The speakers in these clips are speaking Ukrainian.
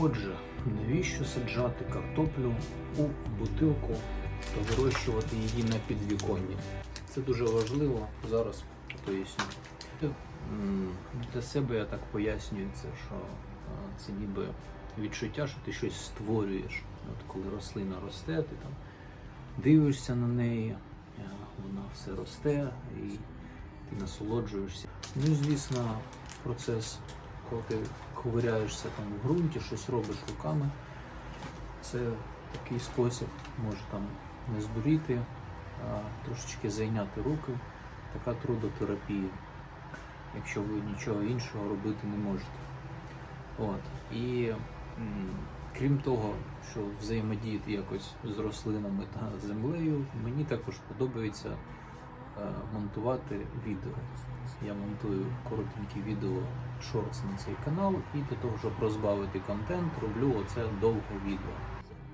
Отже, навіщо саджати картоплю у бутилку та вирощувати її на підвіконні? Це дуже важливо, зараз поясню. Для себе я так пояснюю це, що е, це ніби відчуття, що ти щось створюєш. От коли рослина росте, ти там дивишся на неї, е, вона все росте і ти насолоджуєшся. Ну звісно, процес, коли ти ковиряєшся там в ґрунті, щось робиш руками, це такий спосіб може там не здуріти, а трошечки зайняти руки. Така трудотерапія, якщо ви нічого іншого робити не можете. От. І крім того, що взаємодіяти якось з рослинами та землею, мені також подобається монтувати відео. Я монтую коротенькі відео шортс на цей канал, і для того, щоб розбавити контент, роблю оце довге відео.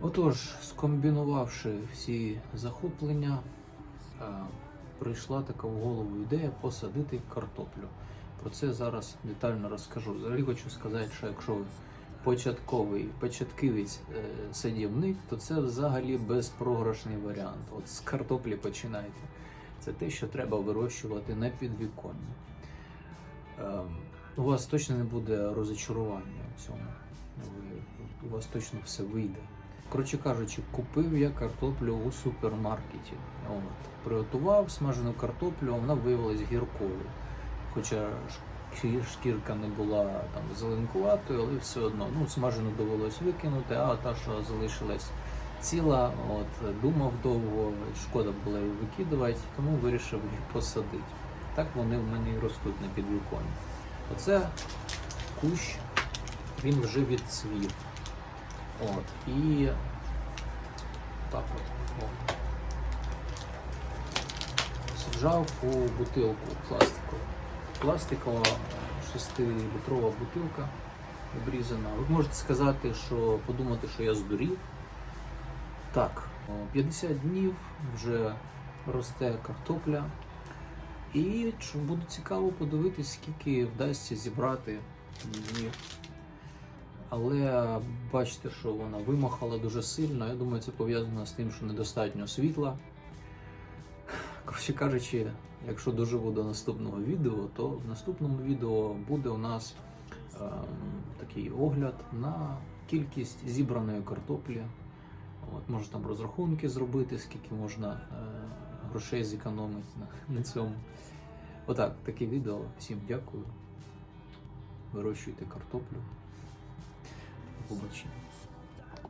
Отож, скомбінувавши всі захоплення, е, прийшла така в голову ідея посадити картоплю. Про це зараз детально розкажу. Взагалі хочу сказати, що якщо ви початковий початківець е, садівник, то це взагалі безпрограшний варіант. От з картоплі починайте. Це те, що треба вирощувати на підвіконні. Ем, у вас точно не буде розочарування в цьому. У вас точно все вийде. Коротше кажучи, купив я картоплю у супермаркеті. От. Приготував смажену картоплю, вона виявилась гіркою. Хоча шкірка не була там зеленкуватою, але все одно ну, смажену довелось викинути, а та, що залишилась ціла, от, думав довго, шкода було її викидувати, тому вирішив їх посадити. Так вони в мене і ростуть на підвіконні. Оце кущ, він вже відцвів. От, і так от. О. Саджав у бутилку пластикову. Пластикова 6-літрова бутилка обрізана. Ви можете сказати, що подумати, що я здурів. Так, 50 днів вже росте картопля. І буде цікаво подивитись, скільки вдасться зібрати її. Але бачите, що вона вимахала дуже сильно. Я думаю, це пов'язано з тим, що недостатньо світла. Коротше кажучи, якщо доживу до наступного відео, то в наступному відео буде у нас ем, такий огляд на кількість зібраної картоплі. От, може там розрахунки зробити, скільки можна е, грошей зекономити на, на цьому. Отак, таке відео. Всім дякую. Вирощуйте картоплю. Побачення.